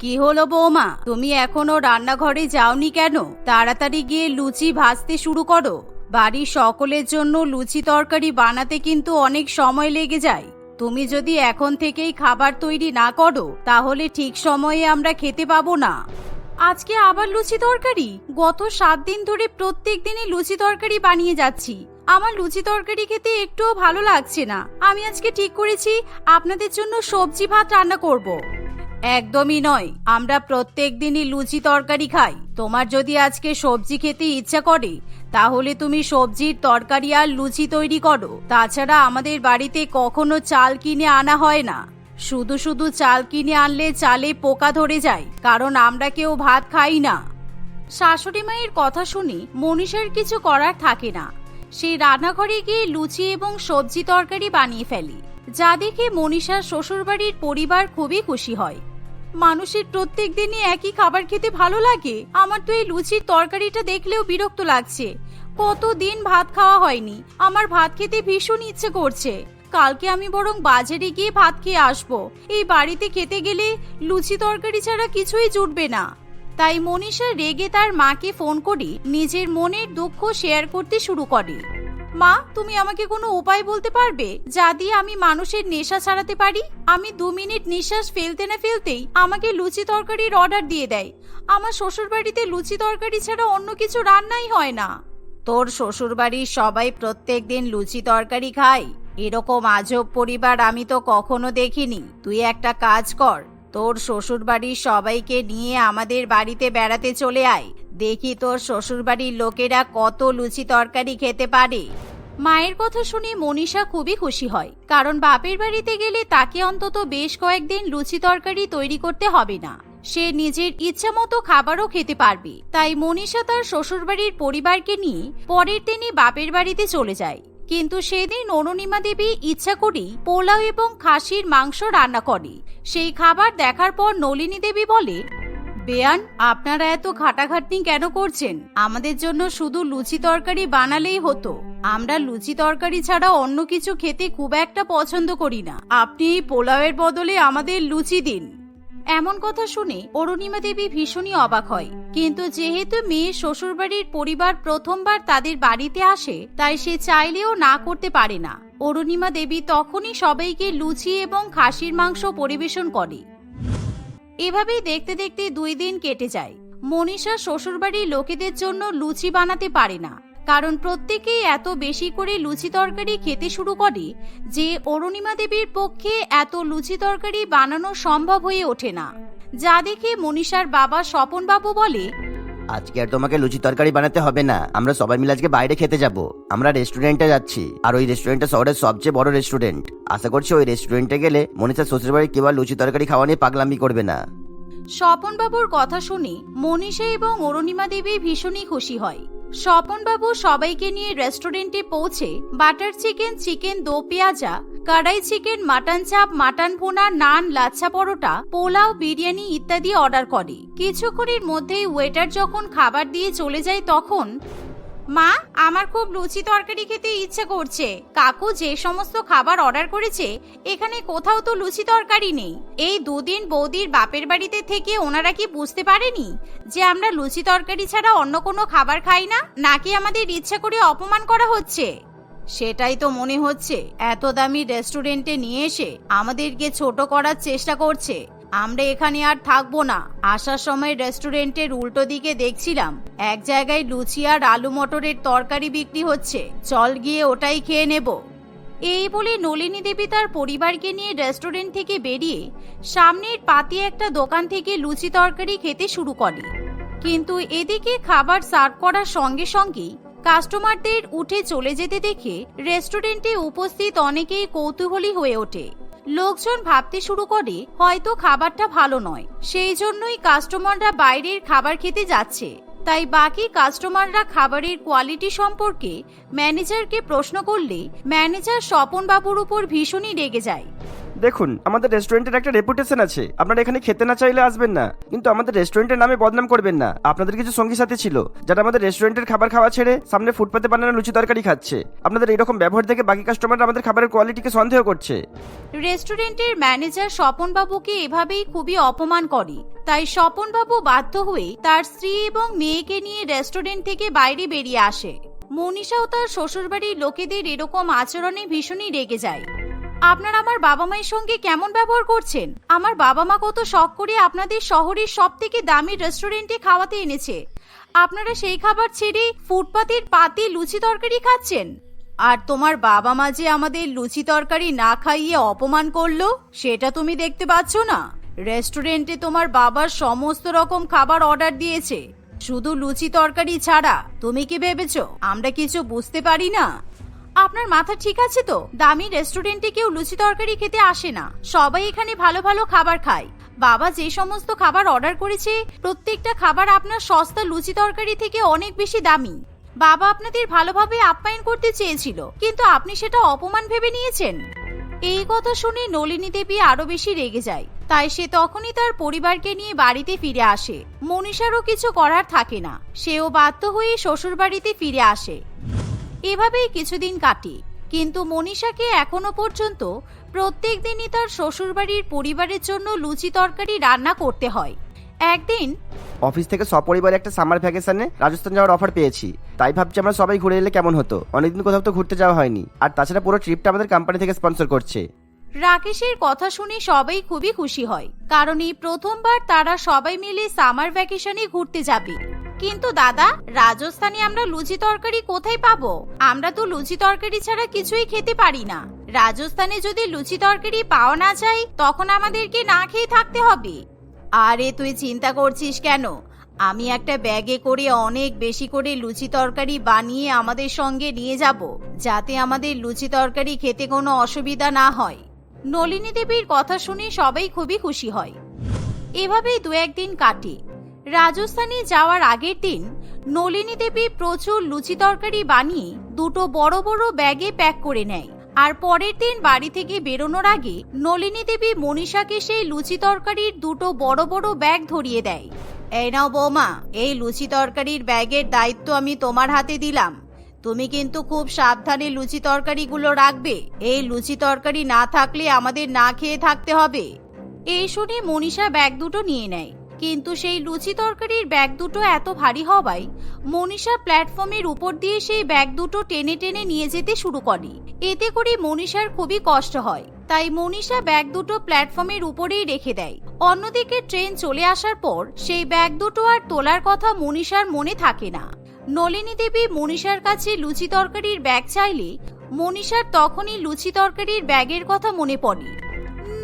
কি হলো বৌমা? তুমি এখনও রান্নাঘরে যাওনি কেন? তাড়াতাড়ি গিয়ে লুচি ভাজতে শুরু করো। বাড়ির সকলের জন্য লুচি তরকারি বানাতে কিন্তু অনেক সময় লেগে যায়। তুমি যদি এখন থেকেই খাবার তৈরি না করো, তাহলে ঠিক সময়ে আমরা খেতে পাবো না। আজকে আবার লুচি তরকারি? গত সাত দিন ধরে প্রত্যেক দিনই লুচি তরকারি বানিয়ে যাচ্ছি। আমার লুচি তরকারি খেতে একটুও ভালো লাগছে না। আমি আজকে ঠিক করেছি, আপনাদের জন্য সবজি ভাত রান্না করব। একদমই নয়। আমরা প্রত্যেক দিনই লুচি তরকারি খাই। তোমার যদি আজকে সবজি খেতে ইচ্ছা করে, তাহলে তুমি সবজির তরকারি আর লুচি তৈরি করো। তাছাড়া আমাদের বাড়িতে কখনো চাল কিনে আনা হয় না। শুধু শুধু চাল কিনে আনলে চালে পোকা ধরে যায়, কারণ আমরা কেউ ভাত খাই না। শাশুড়ি মায়ের কথা শুনে মনীষার কিছু করার থাকে না। সেই রান্নাঘরে গিয়ে লুচি এবং সবজি তরকারি বানিয়ে ফেলে। যা দেখে মনীষার শ্বশুরবাড়ির পরিবার খুবই খুশি হয়। মানুষের প্রত্যেক দিনই একই খাবার খেতে ভালো লাগে। আমার তো এই লুচির তরকারিটা দেখলেও বিরক্ত লাগছে। কতদিন ভাত খাওয়া হয়নি। আমার ভাত খেতে ভীষণ ইচ্ছে করছে। কালকে আমি বরং বাজারে গিয়ে ভাত খেয়ে আসব। এই বাড়িতে খেতে গেলে লুচি তরকারি ছাড়া কিছুই জুটবে না। তাই মনীষা রেগে তার মাকে ফোন করে নিজের মনের দুঃখ শেয়ার করতে শুরু করে। মা, তুমি আমাকে কোনো উপায় বলতে পারবে? যা দিয়ে আমি মানুষের নেশা ছাড়াতে পারি? আমি দু মিনিট নিঃশ্বাস ফেলতে না ফেলতেই আমাকে লুচি তরকারির অর্ডার দিয়ে দেয়। আমার শ্বশুর বাড়িতে লুচি তরকারি ছাড়া অন্য কিছু রান্নাই হয় না। তোর শ্বশুর বাড়ির সবাই প্রত্যেক দিন লুচি তরকারি খায়। এরকম আজব পরিবার আমি তো কখনো দেখিনি। তুই একটা কাজ কর তোর শ্বশুর বাড়ির সবাইকে নিয়ে আমাদের বাড়িতে বেড়াতে চলে আয়। দেখি তোর শ্বশুর বাড়ির লোকেরা কত লুচি তরকারি খেতে পারে। মায়ের কথা শুনে মনীষা খুবই খুশি হয়, কারণ বাপের বাড়িতে গেলে তাকে অন্তত বেশ কয়েকদিন লুচি তরকারি তৈরি করতে হবে না। সে নিজের ইচ্ছা মতো খাবারও খেতে পারবে। তাই মনীষা তার শ্বশুরবাড়ির পরিবারকে নিয়ে পরের দিনই বাপের বাড়িতে চলে যায়। কিন্তু সেদিন অরুণিমা দেবী ইচ্ছা করেই পোলাও এবং খাসির মাংস রান্না করে সেই খাবার দেখার পর নলিনী দেবী বলে, বেয়ান, আপনারা এত ঘাটাঘাটনি কেন করছেন? আমাদের জন্য শুধু লুচি তরকারি বানালেই হতো। আমরা লুচি তরকারি ছাড়া অন্য কিছু খেতে খুব একটা পছন্দ করি না। আপনি এই পোলাওয়ের বদলে আমাদের লুচি দিন। এমন কথা শুনে অরুণিমা দেবী ভীষণই অবাক হয়। কিন্তু যেহেতু মেয়ে শ্বশুরবাড়ির পরিবার প্রথমবার তাদের বাড়িতে আসে, তাই সে চাইলেও না করতে পারে না। অরুণিমা দেবী তখনই সবাইকে লুচি এবং খাসির মাংস পরিবেশন করে। এভাবেই দেখতে দেখতে দুই দিন কেটে যায়। মনীষা শ্বশুরবাড়ির লোকেদের জন্য লুচি বানাতে পারে না। কারণ প্রত্যেকেই এত বেশি করে লুচি তরকারি খেতে শুরু করে যে অরুণিমা দেবীর পক্ষে এত লুচি তরকারি বানানো সম্ভব হয়ে ওঠে না। যা দেখে মনীষার বাবা স্বপন বাবু বলে, আজকে আর তোমাকে লুচি তরকারি বানাতে হবে না। আমরা সবাই মিলে আজকে বাইরে খেতে যাব। আমরা রেস্টুরেন্টে যাচ্ছি। আর ওই রেস্টুরেন্টটা শহরের সবচেয়ে বড় রেস্টুরেন্ট। আশা করছি ওই রেস্টুরেন্টে গেলে মনীষা শ্বশুরবাড়ি কেউ আর লুচি তরকারি খাওয়া নিয়ে পাগলামি করবে না। স্বপন বাবুর কথা শুনে মনীষা এবং অরুণিমা দেবী ভীষণই খুশি হয়। স্বপনবাবু সবাইকে নিয়ে রেস্টুরেন্টে পৌঁছে বাটার চিকেন চিকেন দো পেঁয়াজা, কড়াই চিকেন, মাটন চাপ, মাটন ভুনা, নান, লাচ্ছা পরোটা, পোলাও, বিরিয়ানি ইত্যাদি অর্ডার করে। কিছুক্ষণের মধ্যেই ওয়েটার যখন খাবার দিয়ে চলে যায় তখন মা, আমার খুব লুচি তরকারি খেতে ইচ্ছে করছে। কাকু যে সমস্ত খাবার অর্ডার করেছে, এখানে কোথাও তো লুচি তরকারি নেই। এই দুদিন বৌদির বাপের বাড়িতে থেকে ওনারা কি বুঝতে পারেনি যে আমরা লুচি তরকারি ছাড়া অন্য কোনো খাবার খাই না? নাকি আমাদের ইচ্ছা করে অপমান করা হচ্ছে? সেটাই তো মনে হচ্ছে। এত দামি রেস্টুরেন্টে নিয়ে এসে আমাদেরকে ছোট করার চেষ্টা করছে। আমরা এখানে আর থাকব না। আসার সময় রেস্টুরেন্টের উল্টো দিকে দেখছিলাম। এক জায়গায় লুচি আর আলু মটরের তরকারি বিক্রি হচ্ছে। চল গিয়ে ওটাই খেয়ে নেব। এই বলে নলিনী দেবী তার পরিবারকে নিয়ে রেস্টুরেন্ট থেকে বেরিয়ে সামনের পাতি একটা দোকান থেকে লুচি তরকারি খেতে শুরু করে। কিন্তু এদিকে খাবার সার্ভ করার সঙ্গে সঙ্গেই কাস্টমারদের উঠে চলে যেতে দেখে রেস্টুরেন্টে উপস্থিত অনেকেই কৌতূহলী হয়ে ওঠে। লোকজন ভাবতে শুরু করে, হয়তো খাবারটা ভালো নয়। সেই জন্যই কাস্টমাররা বাইরের খাবার খেতে যাচ্ছে। তাই বাকি কাস্টমাররা খাবারের কোয়ালিটি সম্পর্কে ম্যানেজারকে প্রশ্ন করলে ম্যানেজার স্বপন বাবুর উপর ভীষণই রেগে যায়। দেখুন, আমাদের রেস্টুরেন্টের একটা রেপুটেশন আছে। আপনারা এখানে খেতে না চাইলে আসবেন না। কিন্তু আমাদের রেস্টুরেন্টের নামে বদনাম করবেন না। আপনাদের কিছু সঙ্গী সাথী ছিল, যারা আমাদের রেস্টুরেন্টের খাবার খাওয়া ছেড়ে সামনে ফুটপাতে বানানো লুচি তরকারি খাচ্ছে। আপনাদের এইরকম ব্যবহার দেখে বাকি কাস্টমাররা আমাদের খাবারের কোয়ালিটিকে সন্দেহ করছে। রেস্টুরেন্টের ম্যানেজার স্বপনবাবুকে এভাবেই খুবই অপমান করে। তাই স্বপনবাবু বাধ্য হয়ে তার স্ত্রী এবং মেয়েকে নিয়ে রেস্টুরেন্ট থেকে বাইরে বেরিয়ে আসে। মনীষাও তার শ্বশুরবাড়ির লোকেদের এরকম আচরণে ভীষণই রেগে যায়। আপনার আমার বাবা মায়ের সঙ্গে কেমন ব্যবহার করছেন? আমার বাবা মা কত শখ করে আপনাদের শহরের সব থেকে দামি রেস্টুরেন্টে খাওয়াতে এনেছে। আপনারা সেই খাবার ছেড়ে ফুটপাতের পাতে লুচি তরকারি খাচ্ছেন? আর তোমার বাবা মা যে আমাদের লুচি তরকারি না খাইয়ে অপমান করল, সেটা তুমি দেখতে পাচ্ছ না। রেস্টুরেন্টে তোমার বাবার সমস্ত রকম খাবার অর্ডার দিয়েছে। শুধু লুচি তরকারি ছাড়া, তুমি কি ভেবেছো? আমরা কিছু বুঝতে পারি না? আপনার মাথা ঠিক আছে তো? দামি রেস্টুরেন্টে কেউ লুচি তরকারি খেতে আসে না। সবাই এখানে ভালো ভালো খাবার খায়। বাবা যে সমস্ত খাবার অর্ডার করেছে, প্রত্যেকটা খাবার আপনার সস্তা লুচি তরকারি থেকে অনেক বেশি দামি। বাবা আপনাদের ভালোভাবে আপ্যায়ন করতে চেয়েছিল, কিন্তু আপনি সেটা অপমান ভেবে নিয়েছেন। এই কথা শুনে নলিনী দেবী আরও বেশি রেগে যায়। তাই সে তখনই তার পরিবারকে নিয়ে বাড়িতে ফিরে আসে। মনীষারও কিছু করার থাকে না। সেও বাধ্য হয়ে শ্বশুর বাড়িতে ফিরে আসে। এভাবেই কিছুদিন কাটে। কিন্তু মনীষাকে এখনও পর্যন্ত প্রত্যেক দিনই তার শ্বশুরবাড়ির পরিবারের জন্য লুচি তরকারি রান্না করতে হয়। একদিন অফিস থেকে সপরিবারে একটা সামার ভ্যাকেশনে রাজস্থান যাওয়ার অফার পেয়েছি। তাই ভাবছি আমরা সবাই ঘুরে এলে কেমন হতো? অনেকদিন কোথাও তো ঘুরতে যাওয়া হয়নি। আর তাছাড়া পুরো ট্রিপটা আমাদের কোম্পানি থেকে স্পন্সর করছে। রাকেশের কথা শুনে সবাই খুবই খুশি হয়, কারণ এই প্রথমবার তারা সবাই মিলে সামার ভ্যাকেশনে ঘুরতে যাবে। কিন্তু দাদা, রাজস্থানে আমরা লুচি তরকারি কোথায় পাবো? আমরা তো লুচি তরকারি ছাড়া কিছুই খেতে পারি না। রাজস্থানে যদি লুচি তরকারি পাওয়া না যায়, তখন আমাদেরকে না খেয়ে থাকতে হবে। আরে, তুই চিন্তা করছিস কেন? আমি একটা ব্যাগে করে অনেক বেশি করে লুচি তরকারি বানিয়ে আমাদের সঙ্গে নিয়ে যাব, যাতে আমাদের লুচি তরকারি খেতে কোনো অসুবিধা না হয়। নলিনী দেবীর কথা শুনে সবাই খুবই খুশি হয়। এভাবেই দু একদিন কাটে। রাজস্থানে যাওয়ার আগের দিন নলিনী দেবী প্রচুর লুচি তরকারি বানিয়ে দুটো বড় বড় ব্যাগে প্যাক করে নেয়। আর পরের দিন বাড়ি থেকে বেরোনোর আগে নলিনী দেবী মনীষাকে সেই লুচি তরকারির দুটো বড় বড় ব্যাগ ধরিয়ে দেয়। এই নাও বৌমা, এই লুচি তরকারির ব্যাগের দায়িত্ব আমি তোমার হাতে দিলাম। তুমি কিন্তু খুব সাবধানে লুচি তরকারিগুলো রাখবে। এই লুচি তরকারি না থাকলে আমাদের না খেয়ে থাকতে হবে। এই শুনে মনীষা ব্যাগ দুটো নিয়ে নেয়। কিন্তু সেই লুচি তরকারির ব্যাগ দুটো এত ভারী হওয়ায় মনীষা প্ল্যাটফর্মের উপর দিয়ে সেই ব্যাগ দুটো টেনে টেনে নিয়ে যেতে শুরু করে। এতে করে মনীষার খুবই কষ্ট হয়। তাই মনীষা ব্যাগ দুটো প্ল্যাটফর্মের উপরেই রেখে দেয়। অন্যদিকে ট্রেন চলে আসার পর সেই ব্যাগ দুটো আর তোলার কথা মনীষার মনে থাকে না। নলিনী দেবী মনীষার কাছে লুচি তরকারির ব্যাগ চাইলে মনীষার তখনই লুচি তরকারির ব্যাগের কথা মনে পড়ে।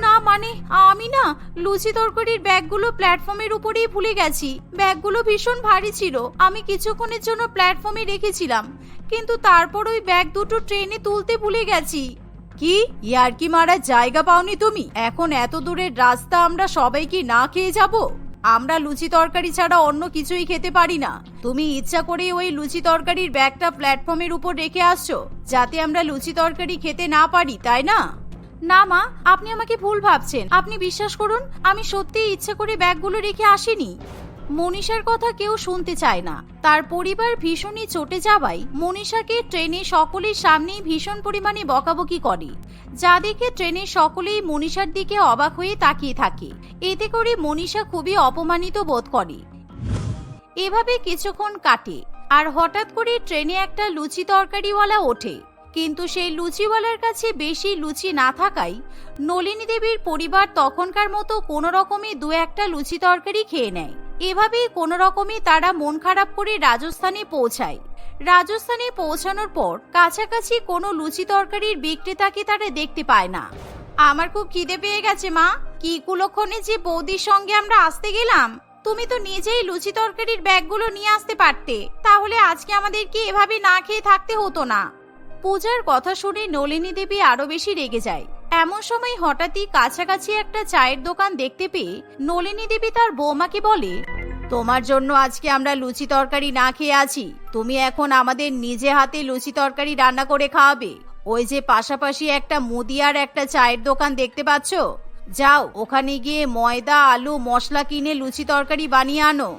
না মানে আমি না লুচি তরকারির ব্যাগগুলো প্ল্যাটফর্মের উপরেই ভুলে গেছি। ব্যাগগুলো ভীষণ ভারী ছিল। আমি কিছুক্ষণের জন্য প্ল্যাটফর্মে রেখেছিলাম। কিন্তু তারপর ওই ব্যাগ দুটো ট্রেনে তুলতে ভুলে গেছি। কি? ইয়ারকি মারার জায়গা পাওনি তুমি? এখন এত দূরের রাস্তা আমরা সবাই কি না খেয়ে যাব? আমরা লুচি তরকারি ছাড়া অন্য কিছুই খেতে পারি না। তুমি ইচ্ছা করেই ওই লুচি তরকারির ব্যাগটা প্ল্যাটফর্মের উপর রেখে আসছো, যাতে আমরা লুচি তরকারি খেতে না পারি, তাই না? না, মা, আপনি আমাকে ভুল ভাবছেন। আপনি বিশ্বাস করুন, আমি সত্যিই ইচ্ছা করে ব্যাগগুলো রেখে আসিনি। মনীষার কথা কেউ শুনতে চায় না। তার পরিবার ভীষণই চটে যাওয়ায় মনীষাকে ট্রেনে সকলের সামনেই ভীষণ পরিমাণে বকাবকি করে। যা দেখে ট্রেনের সকলেই মনীষার দিকে অবাক হয়ে তাকিয়ে থাকে। এতে করে মনীষা খুবই অপমানিত বোধ করে। এভাবে কিছুক্ষণ কাটে আর হঠাৎ করে ট্রেনে একটা লুচি তরকারিওয়ালা ওঠে। কিন্তু সেই লুচিওয়ালার কাছে বেশি লুচি না থাকায় নলিনী দেবীর পরিবার তখনকার মতো কোনো রকমে দু একটা লুচি তরকারি খেয়ে নেয়। এভাবেই কোনো রকমে তারা মন খারাপ করে রাজস্থানে পৌঁছায়। রাজস্থানে পৌঁছানোর পর কাছাকাছি কোনো লুচি তরকারির বিক্রেতাকে তারা দেখতে পায় না। আমার খুব খিদে পেয়ে গেছে, মা। কি কুলক্ষণে যে বৌদির সঙ্গে আমরা আসতে গেলাম? তুমি তো নিজেই লুচি তরকারির ব্যাগগুলো নিয়ে আসতে পারতে। তাহলে আজকে আমাদেরকে এভাবে না খেয়ে থাকতে হতো না। পূজার কথা শুনে নলিনী দেবী আরও বেশি রেগে যায়। এমন সময় হঠাৎই কাছাকাছি একটা চায়ের দোকান দেখতে পেয়ে নলিনী দেবী তার বৌমাকে বলে, তোমার জন্য আজকে আমরা লুচি তরকারি না খেয়ে আছি। তুমি এখন আমাদের নিজে হাতে লুচি তরকারি রান্না করে খাওয়াবে। ওই যে পাশাপাশি একটা মুদি আর একটা চায়ের দোকান দেখতে পাচ্ছ? যাও, ওখানে গিয়ে ময়দা, আলু, মশলা কিনে লুচি তরকারি বানিয়ে আনো।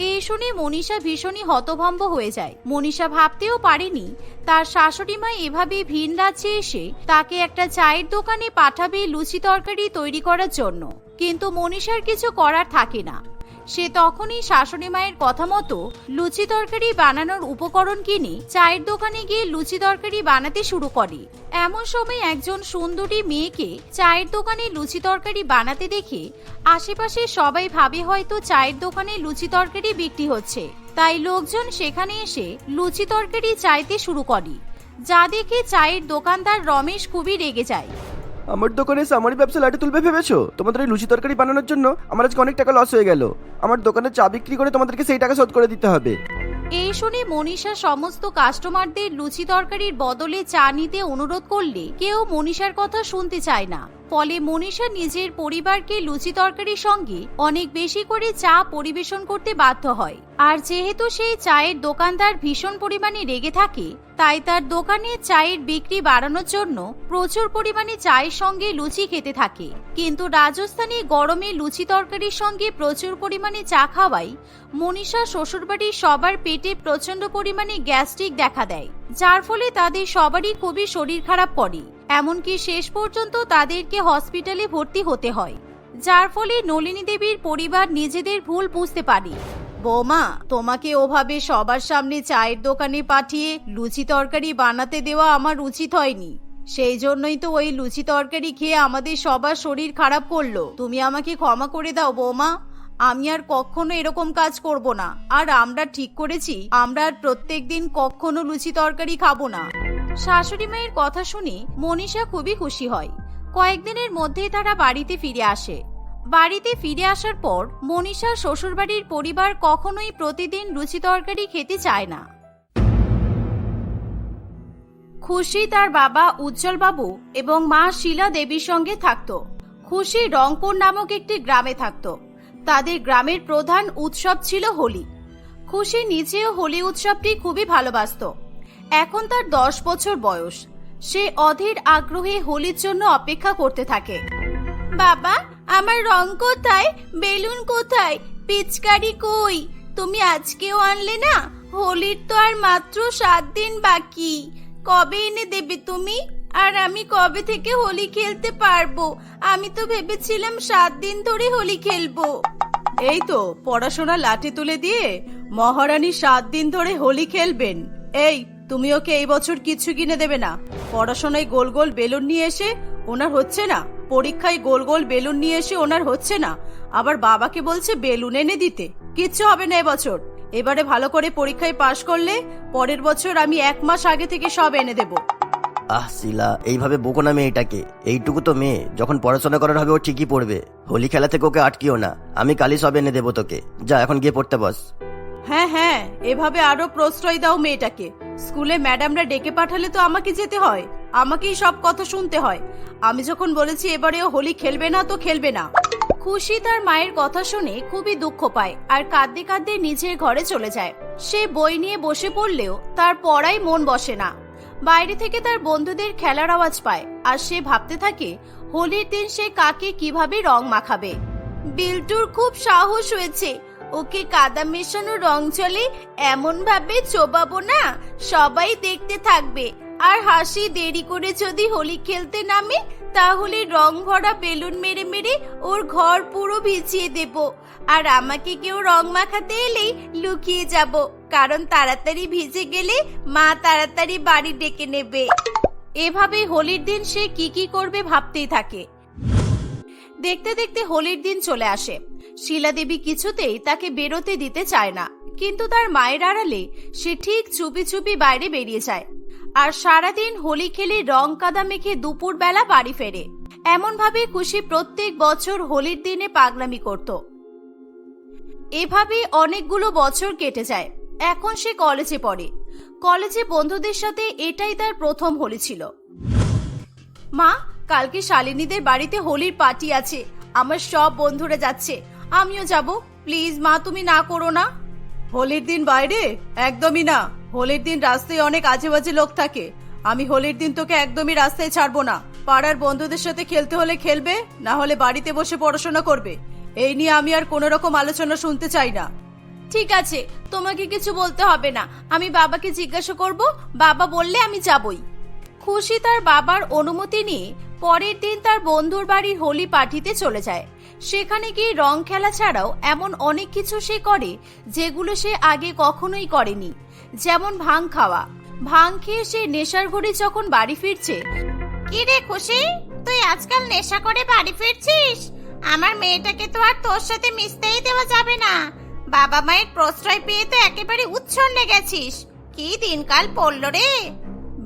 এই শুনে মনীষা ভীষণই হতভম্ব হয়ে যায়। মনীষা ভাবতেও পারেনি, তার শাশুড়ি মা এভাবে ভিন রাজ্যে এসে তাকে একটা চায়ের দোকানে পাঠাবে লুচি তরকারি তৈরি করার জন্য। কিন্তু মনীষার কিছু করার থাকে না। সে তখনই শাশুড়ি মায়ের কথা মতো লুচি তরকারি বানানোর উপকরণ কিনে চায়ের দোকানে গিয়ে লুচি তরকারি বানাতে শুরু করে। এমন সময় একজন সুন্দরী মেয়েকে চায়ের দোকানে লুচি তরকারি বানাতে দেখে আশেপাশে সবাই ভাবে হয়তো চায়ের দোকানে লুচি তরকারি বিক্রি হচ্ছে। তাই লোকজন সেখানে এসে লুচি তরকারি চাইতে শুরু করে। যা দেখে চায়ের দোকানদার রমেশ খুবই রেগে যায়। আমার দোকানে সামারি ব্যবসা লাটে তুলবে ভেবেছো? তোমাদের এই লুচি তরকারি বানানোর জন্য আমার আজকে অনেক টাকা লস হয়ে গেল। আমার দোকানে চা বিক্রি করে তোমাদেরকে সেই টাকা শোধ করে দিতে হবে। এই শুনে মনীষা সমস্ত কাস্টমারদের লুচি তরকারির বদলে চা নিতে অনুরোধ করলে কেউ মনীষার কথা শুনতে চায় না। ফলে মনীষা নিজের পরিবারকে লুচি তরকারির সঙ্গে অনেক বেশি করে চা পরিবেশন করতে বাধ্য হয়। আর যেহেতু সেই চায়ের দোকানদার ভীষণ পরিমাণে রেগে থাকে, তাই তার দোকানে চায়ের বিক্রি বাড়ানোর জন্য প্রচুর পরিমাণে চায়ের সঙ্গে লুচি খেতে থাকে। কিন্তু রাজস্থানে গরমে লুচি তরকারির সঙ্গে প্রচুর পরিমাণে চা খাওয়াই মনীষা শ্বশুরবাড়ির সবার পেটে প্রচণ্ড পরিমাণে গ্যাস্ট্রিক দেখা দেয়, যার ফলে তাদের সবারই খুবই শরীর খারাপ করে। এমনকি শেষ পর্যন্ত তাদেরকে হসপিটালে ভর্তি হতে হয়। যার ফলে নলিনী দেবীর পরিবার নিজেদের ভুল বুঝতে পারে। বৌমা, তোমাকে ওভাবে সবার সামনে চায়ের দোকানে পাঠিয়ে লুচি তরকারি বানাতে দেওয়া আমার উচিত হয়নি। সেই জন্যই তো ওই লুচি তরকারি খেয়ে আমাদের সবার শরীর খারাপ করল। তুমি আমাকে ক্ষমা করে দাও, বৌমা। আমি আর কখনো এরকম কাজ করব না। আর আমরা ঠিক করেছি, আমরা আর প্রত্যেক দিন কখনো লুচি তরকারি খাব না। শাশুড়ি মায়ের কথা শুনে মনীষা খুবই খুশি হয়। কয়েকদিনের মধ্যেই তারা বাড়িতে ফিরে আসে। বাড়িতে ফিরে আসার পর মনীষা শ্বশুরবাড়ির পরিবার কখনোই প্রতিদিন লুচি তরকারি খেতে চায় না। খুশি তার বাবা উজ্জ্বল বাবু এবং মা শিলা দেবীর সঙ্গে থাকত। খুশি রংপুর নামক একটি গ্রামে থাকতো। তাদের গ্রামের প্রধান উৎসব ছিল হোলি। খুশি নিজেও হোলি উৎসবটি খুবই ভালোবাসতো। এখন তার দশ বছর বয়স। সে অধীর আগ্রহে হোলির জন্য অপেক্ষা করতে থাকে। বাবা, আমার রং কোথায়? বেলুন কোথায়? পিচকারি কই? তুমি আজকেও আনলে না? হোলির তো আর মাত্র সাত দিন বাকি। কবে এনে দেবে তুমি? আর আমি কবে থেকে হোলি খেলতে পারব? আমি তো ভেবেছিলাম সাত দিন ধরে হোলি খেলব। এই তো, পড়াশোনা লাঠি তুলে দিয়ে মহারানী সাত দিন ধরে হোলি খেলবেন। এই, তুমি ওকে এই বছর কিছু কিনে দেবে না। পড়াশোনায় গোল গোল বেলুন নিয়ে এসে ওনার হচ্ছে না। পরীক্ষায় গোল গোল বেলুন নিয়ে এসে ওনার হচ্ছে না। আবার বাবাকে বলছে বেলুন এনে দিতে। কিচ্ছু হবে না এবছর। এবারে ভালো করে পরীক্ষায় পাশ করলে পরের বছর আমি এক মাস আগে থেকে সব এনে দেব। আহ, শিলা, এইভাবে বকো না মেয়েটাকে। এইটুকু তো মেয়ে। যখন পড়াশোনা করার হবে, ও ঠিকই পড়বে। হোলি খেলা থেকে ওকে আটকিও না। আমি কালই সব এনে দেবো তোকে। যা, এখন গিয়ে পড়তে বস। হ্যাঁ হ্যাঁ এভাবে আরও প্রশ্রয় দাও মেয়েটাকে। স্কুলে ম্যাডামরা ডেকে পাঠালে তো আমাকে যেতে হয়। আমাকেই সব কথা শুনতে হয়। আমি যখন বলেছি, এবারে ও হোলি খেলবে না, তো খেলবে না। খুশি তার মায়ের কথা শুনে খুবই দুঃখ পায় আর কাঁদতে কাঁদতে নিজের ঘরে চলে যায়। সে বই নিয়ে বসে পড়লেও তার পড়ায় মন বসে না। বাইরে থেকে তার বন্ধুদের খেলার আওয়াজ পায়, আর সে ভাবতে থাকে, হোলির দিন সে কাকে কীভাবে রং মাখাবে? বিল্টুর খুব সাহস হয়েছে। ওকে কাদা মেশানো রং চলে এমন ভাবে চোবাবো না, সবাই দেখতে থাকবে। আর হাসি দেরি করে যদি হোলি খেলতে নামে, তাহলে রং ভরা বেলুন মেরে মেরে ওর ঘর পুরো ভিজিয়ে দেব। আর আমাকে কেউ রং মাখাতে এলেই লুকিয়ে যাব, কারণ তাড়াতাড়ি ভিজে গেলে মা তাড়াতাড়ি বাড়ি ডেকে নেবে। এভাবে হোলির দিন সে কি কি করবে ভাবতেই থাকে। দেখতে দেখতে হোলির দিন চলে আসে। শিলা দেবী কিছুতেই তাকে বেরোতে দিতে চায় না, কিন্তু তার মায়ের আড়ালে সে ঠিক চুপি চুপি বাইরে বেরিয়ে যায়। আর সারাদিন হোলি খেলে রং কাদা মেখে দুপুর বেলা বাড়ি ফেরে। এমন ভাবে খুশি প্রত্যেক বছর হোলির দিনে পাগলামি করত। এভাবে অনেকগুলো বছর কেটে যায়। এখন সে কলেজে পড়ে। কলেজে বন্ধুদের সাথে এটাই তার প্রথম হোলি ছিল। মা, কালকে শালিনীদের বাড়িতে হোলির পার্টি আছে। আমার সব বন্ধুরা যাচ্ছে। আমিও যাব। প্লিজ মা, তুমি না করো না। হোলির দিন বাইরে? একদমই না। হোলির দিন রাস্তায় অনেক আজে বাজে লোক থাকে। আমি হোলির দিন তোকে একদমই রাস্তায় ছাড়বো না। পাড়ার বন্ধুদের সাথে খেলতে হলে খেলবে, না হলে বাড়িতে বসে পড়াশোনা করবে। এই নিয়ে আমি আর কোনো রকম আলোচনা শুনতে চাই না। ঠিক আছে, তোমাকে কিছু বলতে হবে না। আমি বাবাকে জিজ্ঞাসা করব, বাবা বললে আমি যাবই। খুশি তার বাবার অনুমতি নিয়ে পরের দিন তার বন্ধুর বাড়ির হোলি পার্টিতে চলে যায়। সেখানে গিয়ে রং খেলা ছাড়াও এমন অনেক কিছু সে করে যেগুলো সে আগে কখনোই করেনি। যেমন ভাং খাওয়া। ভাং খেয়ে সে নেশার ঘড়ি যখন বাড়ি ফিরছে, কি রে খুশি? তুই আজকাল নেশা করে বাড়ি ফিরছিস? আমার মেয়েটাকে তো আর তোর সাথে মিশতেই দেওয়া যাবে না। বাবা মায়ের প্রশ্রয় পেয়ে তো একেবারে উচ্ছন্নে গেছিস। কি দিনকাল পড়ল রে?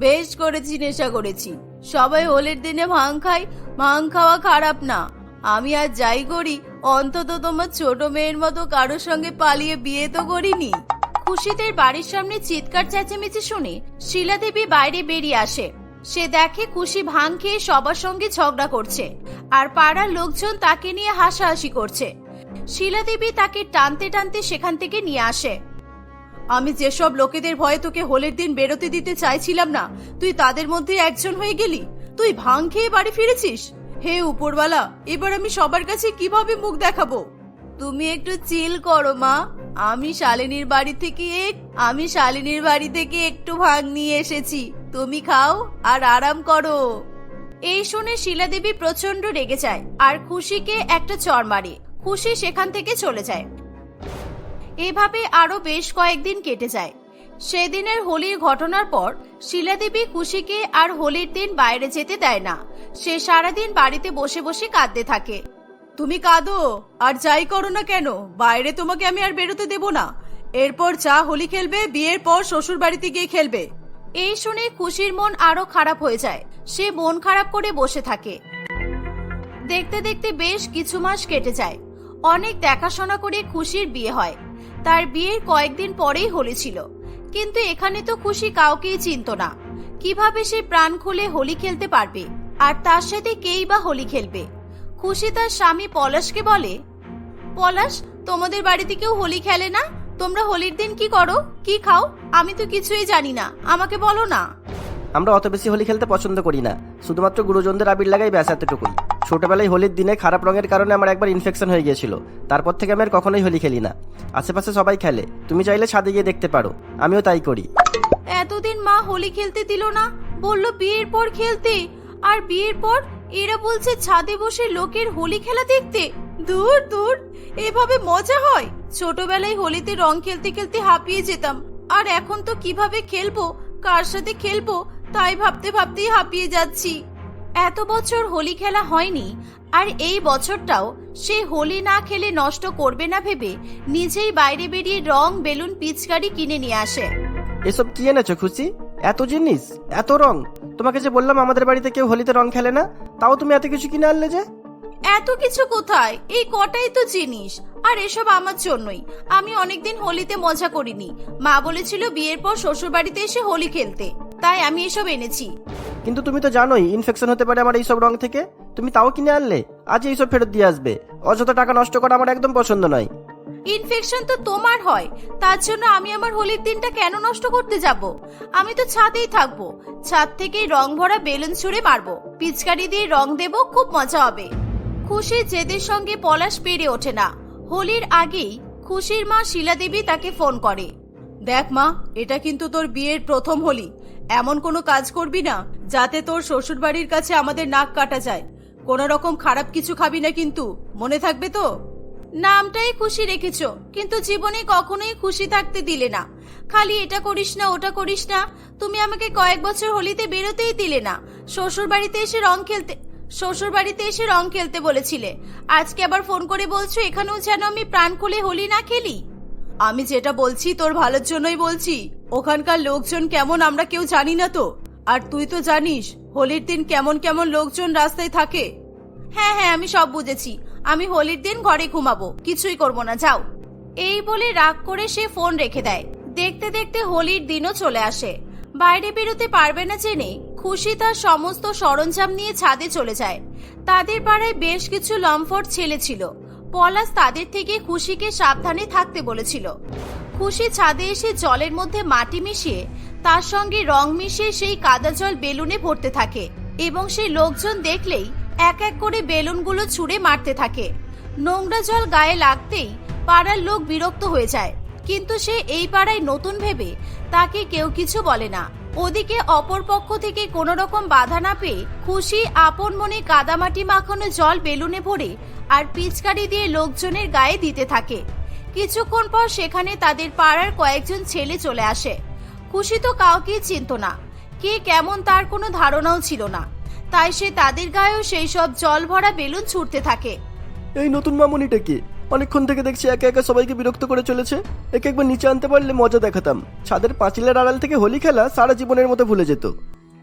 বেশ করেছি, নেশা করেছি। সবাই হোলির দিনে ভাং খায়। ভাং খাওয়া খারাপ না। আমি আর যাই করি, অন্তত তোমার ছোট মেয়ের মতো কারোর সঙ্গে পালিয়ে বিয়ে তো করিনি। খুশিদের বাড়ির সামনে চিৎকার চেঁচামেচি শুনে শিলা দেবী বাইরে বেরিয়ে আসে। সে দেখে খুশি ভাং খেয়ে সবার সঙ্গে ঝগড়া করছে আর পাড়ার লোকজন তাকে নিয়ে হাসাহাসি করছে। শিলা দেবী তাকে টানতে টানতে সেখান থেকে নিয়ে আসে। আমি যেসব লোকেদের ভয়ে তোকে হোলের দিন বেরোতে দিতে চাইছিলাম না, তুই তাদের মধ্যে একজন হয়ে গেলি? তুই ভাং খেয়ে বাড়ি ফিরেছিস? হে উপরওয়ালা, এবার আমি সবার কাছে কীভাবে মুখ দেখাবো? তুমি একটু চিল করো, মা। আমি শালিনীর বাড়ি থেকে এক আমি শালিনীর বাড়ি থেকে একটু ভাং নিয়ে এসেছি। তুমি খাও আর আরাম করো। এই শুনে শিলা দেবী প্রচণ্ড রেগে যায় আর খুশিকে একটা চর মারে। খুশি সেখান থেকে চলে যায়। এভাবে আরও বেশ কয়েকদিন কেটে যায়। সেদিনের হোলির ঘটনার পর শিলাদেবী খুশিকে আর হোলির দিন বাইরে যেতে দেয় না। সে সারাদিন বাড়িতে বসে বসে কাঁদতে থাকে। তুমি কাঁদো, আর যাই করো না কেন? বাইরে তোমাকে আমি আর বেরোতে দেব না। এরপর যা হোলি খেলবে, বিয়ের পর শ্বশুর বাড়িতে গিয়ে খেলবে। এই শুনে খুশির মন আরও খারাপ হয়ে যায়। সে মন খারাপ করে বসে থাকে। দেখতে দেখতে বেশ কিছু মাস কেটে যায়। অনেক দেখাশোনা করে খুশির বিয়ে হয়। তার বিয়ের কয়েকদিন পরেই হোলি ছিল। কিন্তু এখানে তো খুশি কাউকেই চিনত না। কীভাবে সে প্রাণ খুলে হোলি খেলতে পারবে? আর তার সাথে কেই বা হোলি খেলবে? খুশি তার স্বামী পলাশকে বলে, পলাশ, তোমাদের বাড়িতে কেউ হোলি খেলে না? তোমরা হোলির দিন কি করো? কি খাও? আমি তো কিছুই জানি না। আমাকে বলো না। আমরা অত বেশি হোলি খেলতে পছন্দ করি না। শুধুমাত্র গুরুজনদের আবির লাগাই ব্যাস এতটুকুই। ছোটবেলায় হোলির দিনে খারাপ রঙের কারণে আমার একবার ইনফেকশন হয়ে গিয়েছিল। তারপর থেকে আমি আর কখনোই হোলি খেলি না। আশেপাশে সবাই খেলে। তুমি চাইলে ছাদে গিয়ে দেখতে পারো। আমিও তাই করি। এতদিন মা হোলি খেলতে দিল না। বলল বিয়ের পর খেলতে। আর বিয়ের পর এরা বলছে ছাদে বসে লোকের হোলি খেলা দেখতে। দূর দূর। এভাবে মজা হয়। ছোটবেলায় হোলিতে রং খেলতে খেলতে হাঁপিয়ে যেতাম। আর এখন তো কীভাবে খেলব, কার সাথে খেলব, তাই ভাবতে ভাবতেই হাঁপিয়ে যাচ্ছি। এত বছর হোলি খেলা হয়নি আর এই বছরটাও সে হোলি না খেলে নষ্ট করবে না ভেবে নিজেই বাইরে বেরিয়ে রং বেলুন পিচকারি কিনে নিয়ে আসে। এসব কি এনেছো খুশি? এত জিনিস এত রং। তোমাকে যে বললাম আমাদের বাড়িতে কেউ হোলিতে রং খেলে না তাও তুমি এত কিছু কিনে আনলে যে? এত কিছু কোথায়? এই কটাই তো জিনিস। আর এসব আমার জন্যই। আমি অনেকদিন হোলিতে মজা করিনি। মা বলেছিল বিয়ের পর শ্বশুর বাড়িতে এসে হোলি খেলতে। তাই আমি এসব এনেছি। কিন্তু তুমি তো জানোই ইনফেকশন হতে পারে আমার এইসব রং থেকে। তুমি তাও কিনে আনলে? আজ এইসব ফেরত দিয়ে আসবে। অযথা টাকা নষ্ট করা আমার একদম পছন্দ নয়। ইনফেকশন তো তোমার হয়। তার জন্য আমি আমার হোলির দিনটা কেন নষ্ট করতে যাব? আমি তো ছাদেই থাকব। ছাদ থেকেই রং ভরা বেলুন ছুঁড়ে মারবো। পিচকারি দিয়ে রং দেব, খুব মজা হবে। খুশির জেদের সঙ্গে পলাশ পেরে ওঠে না। হোলির আগেই খুশির মা শিলা দেবী তাকে ফোন করে। দেখ মা, এটা কিন্তু তোর বিয়ের প্রথম হোলি। এমন কোনো কাজ করবি না, যাতে তোর শ্বশুর বাড়ির কাছে আমাদের নাক কাটা যায়। কোনো রকম খারাপ কিছু খাবি না কিন্তু, মনে থাকবে তো? নামটাই খুশি রেখেছ, কিন্তু জীবনে কখনোই খুশি থাকতে দিলে না। খালি এটা করিস না, ওটা করিস না, তুমি আমাকে কয়েক বছর হোলিতে বেরোতেই দিলে না। শ্বশুর বাড়িতে এসে রং খেলতে শ্বশুর বাড়িতে এসে রং খেলতে বলেছিলে। আজকে আবার ফোন করে বলছো, এখানেও যেন আমি প্রাণ খুলে হোলি না খেলি? আমি যেটা বলছি তোর ভালোর জন্যই বলছি। ওখানকার লোকজন কেমন আমরা কেউ জানি না তো। আর তুই তো জানিস, হোলির দিন কেমন কেমন লোকজন রাস্তায় থাকে। হ্যাঁ হ্যাঁ আমি সব বুঝেছি। আমি হোলির দিন ঘরে ঘুমাবো, কিছুই করব না, যাও। এই বলে রাগ করে সে ফোন রেখে দেয়। দেখতে দেখতে হোলির দিনও চলে আসে। বাইরে বেরোতে পারবে না জেনে খুশি তার সমস্ত সরঞ্জাম নিয়ে ছাদে চলে যায়। তাদের পাড়ায় বেশ কিছু লম্ফট ছেলে ছিল। পলাশ তাদের থেকে খুশিকে সাবধানে থাকতে বলেছিল। খুশি ছাদে এসে জলের মধ্যে মাটি মিশিয়ে তার সঙ্গে রং মিশিয়ে সেই কাদা জল বেলুনে ভরতে থাকে এবং সেই লোকজন দেখলেই এক এক করে বেলুনগুলো ছুঁড়ে মারতে থাকে। নোংরা জল গায়ে লাগতেই পাড়ার লোক বিরক্ত হয়ে যায়, কিন্তু সে এই পাড়ায় নতুন ভেবে তাকে কেউ কিছু বলে না। ওদিকে অপর পক্ষ থেকে কোনো রকম বাধা না পেয়ে খুশি আপন মনে কাদামাটি মাখানো জল বেলুনে ভরে আর পিচকারি দিয়ে লোকজনের গায়ে দিতে থাকে। কিছুক্ষণ পর সেখানে তাদের পাড়ার কয়েকজন ছেলে চলে আসে। খুশি তো কাউকেই চিনত না। কে কেমন তার কোনো ধারণাও ছিল না। তাই সে তাদের গায়েও সেই সব জল ভরা বেলুন ছুটতে থাকে। এই নতুন মামুনিটা কি? অনেকক্ষণ থেকে দেখছি একে একে সবাইকে বিরক্ত করে চলেছে। একে একবার নিচে আনতে পারলে মজা দেখাতাম। ছাদের পাঁচিলের আড়াল থেকে হোলি খেলা সারা জীবনের মতো ভুলে যেত।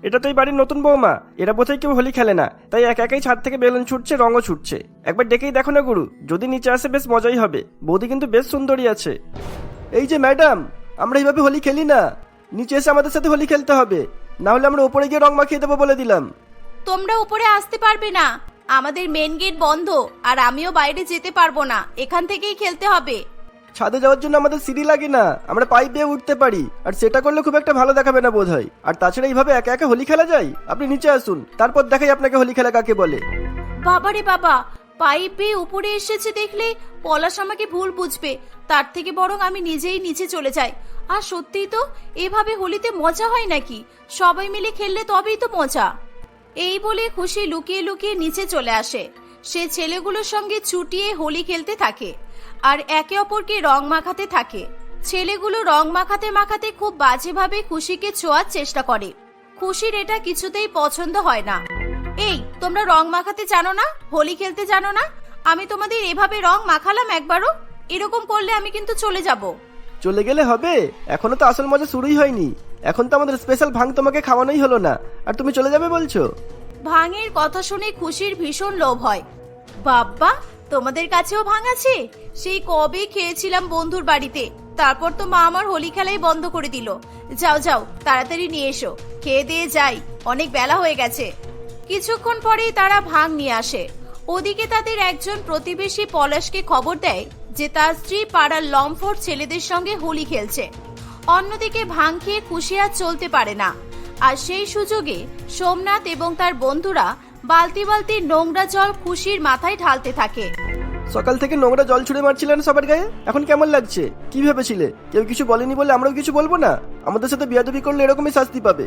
এটা তো এই বাড়ির নতুন বৌমা। এরা বোধহয় কেউ হোলি খেলে না। তাই একা একাই ছাদ থেকে বেলুন ছুটছে, রঙও ছুটছে। একবার ডেকেই দেখো না গুরু, যদি নিচে আসে বেশ মজাই হবে। বৌদি কিন্তু বেশ সুন্দরী আছে। এই যে ম্যাডাম, আমরা এইভাবে হোলি খেলি না। নিচে এসে আমাদের সাথে হোলি খেলতে হবে। না হলে আমরা উপরে গিয়ে রং মাখিয়ে দেবো বলে দিলাম। তোমরা উপরে আসতে পারবে না। আমাদের মেন গেট বন্ধ আর আমিও বাইরে যেতে পারব না। এখান থেকেই খেলতে হবে। ছাদে যাওয়ার জন্য আমাদের সিঁড়ি লাগে না। আমরা পাইপ দিয়ে উঠতে পারি। আর সেটা করলে খুব একটা ভালো দেখাবে না বোধ হয় আর তাছাড়া এইভাবে একা একা হোলি খেলা যায়? আপনি নিচে আসুন। তারপর দেখাই আপনাকে হোলি খেলা কাকে বলে। বাবারে বাবা পাইপে উপরে এসেছে দেখলে পলাশ আমাকে ভুল বুঝবে। তার থেকে বরং আমি নিজেই নিচে চলে যাই। আর সত্যিই তো এভাবে হোলিতে মজা হয় নাকি? সবাই মিলে খেললে তবেই তো মজা। এই বলে খুশি লুকিয়ে লুকিয়ে নিচে চলে আসে। সে ছেলেগুলোর সঙ্গে ছুটিয়ে হোলি খেলতে থাকে আর একে অপরকে রং মাখাতে থাকে। ছেলেগুলো রং মাখাতে মাখাতে খুব বাজেভাবে খুশিকে ছোঁয়ার চেষ্টা করে। খুশির এটা কিছুতেই পছন্দ হয় না। এই, তোমরা রং মাখাতে জানো না? হোলি খেলতে জানো না? আমি তোমাদের এভাবে রং মাখালাম একবারও? এরকম করলে আমি কিন্তু চলে যাব। চলে গেলে হবে? এখনও তো আসল মজা শুরুই হয়নি। এখন তো আমাদের স্পেশাল ভাঙ তোমাকে খাওয়ানোই হলো না। আর তুমি চলে যাবে বলছো? ভাঙের কথা শুনে খুশির ভীষণ লোভ হয়। বাব্বা, তোমাদের কাছেও ভাঙ আছে? সেই কবে খেয়েছিলাম বন্ধুর বাড়িতে। তারপর তো মা আমার হোলি খেলাই বন্ধ করে দিল। যাও যাও, তাড়াতাড়ি নিয়ে এসো। খেয়ে দিয়ে যাই, অনেক বেলা হয়ে গেছে। কিছুক্ষণ পরেই তারা ভাঙ নিয়ে আসে। ওদিকে তাদের একজন প্রতিবেশী পলাশকে খবর দেয় যে তার স্ত্রী পাড়ার লম্ফোর ছেলেদের সঙ্গে হোলি খেলছে। অন্যদিকে ভাং খেয়ে আর চলতে পারে না। আর সেই সুযোগে সোমনাথ এবং তার বন্ধুরা বালতি বালতি নোংরা জল খুশির মাথায় ঢালতে থাকে। সকাল থেকে নোংরা জল ছুড়ে মারছিলেন সবার গায়ে? এখন কেমন লাগছে? কি ভেবেছিলে? কেউ কিছু বলেনি বলে আমরাও কিছু বলব না? আমাদের সাথে বিয়াদবি করলে এরকমই শাস্তি পাবে।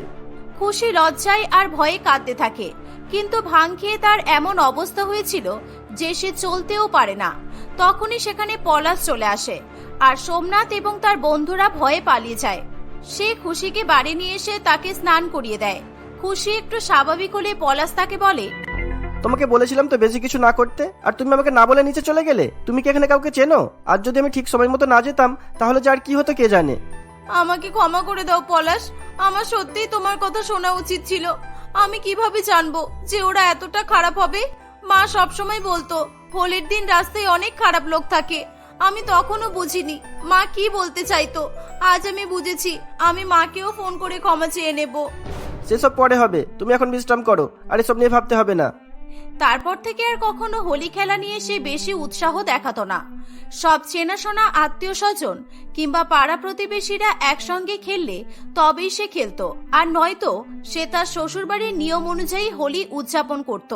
খুশি লজ্জায় আর ভয়ে কাঁদতে থাকে। কিন্তু ভাং খেয়ে তার এমন অবস্থা হয়েছিল যে সে চলতেও পারে না। তখনই সেখানে পলাশ চলে আসে আর সোমনাথ এবং তার বন্ধুরা ভয়ে পালিয়ে যায়। সে খুশিকে বাড়ি নিয়ে এসে তাকে স্নান করিয়ে দেয়। খুশি একটু স্বাভাবিক হলে পলাশ তাকে বলে তোমাকে বলেছিলাম তো বেশি কিছু না করতে আর তুমি আমাকে না বলে নিচে চলে গেলে? তুমি কি এখানে কাউকে চেনো? আর যদি আমি ঠিক সময় মতো না যেতাম তাহলে যে আর কি হতো কে জানে? আমাকে ক্ষমা করে দাও পলাশ। আমার সত্যিই তোমার কথা শোনা উচিত ছিল। আমি কীভাবে জানব যে ওরা এতটা খারাপ হবে? মা সবসময় বলতো হোলির দিন রাস্তায় অনেক খারাপ লোক থাকে। আমি তখনও বুঝিনি মা কি বলতে চাইতো। আজ আমি বুঝেছি আমি মাকেও ফোন করে ক্ষমা চেয়ে নেব। সেসব পরে হবে তুমি এখন বিশ্রাম করো আর এসব নিয়ে ভাবতে হবে না। তারপর থেকে আর কখনো হোলি খেলা নিয়ে সে বেশি উৎসাহ দেখাতো না। সব চেনাশোনা আত্মীয় স্বজন কিংবা পাড়া প্রতিবেশীরা একসঙ্গে খেললে তবেই সে খেলতো আর নয়তো সে তার শ্বশুরবাড়ির নিয়ম অনুযায়ী হোলি উদযাপন করত।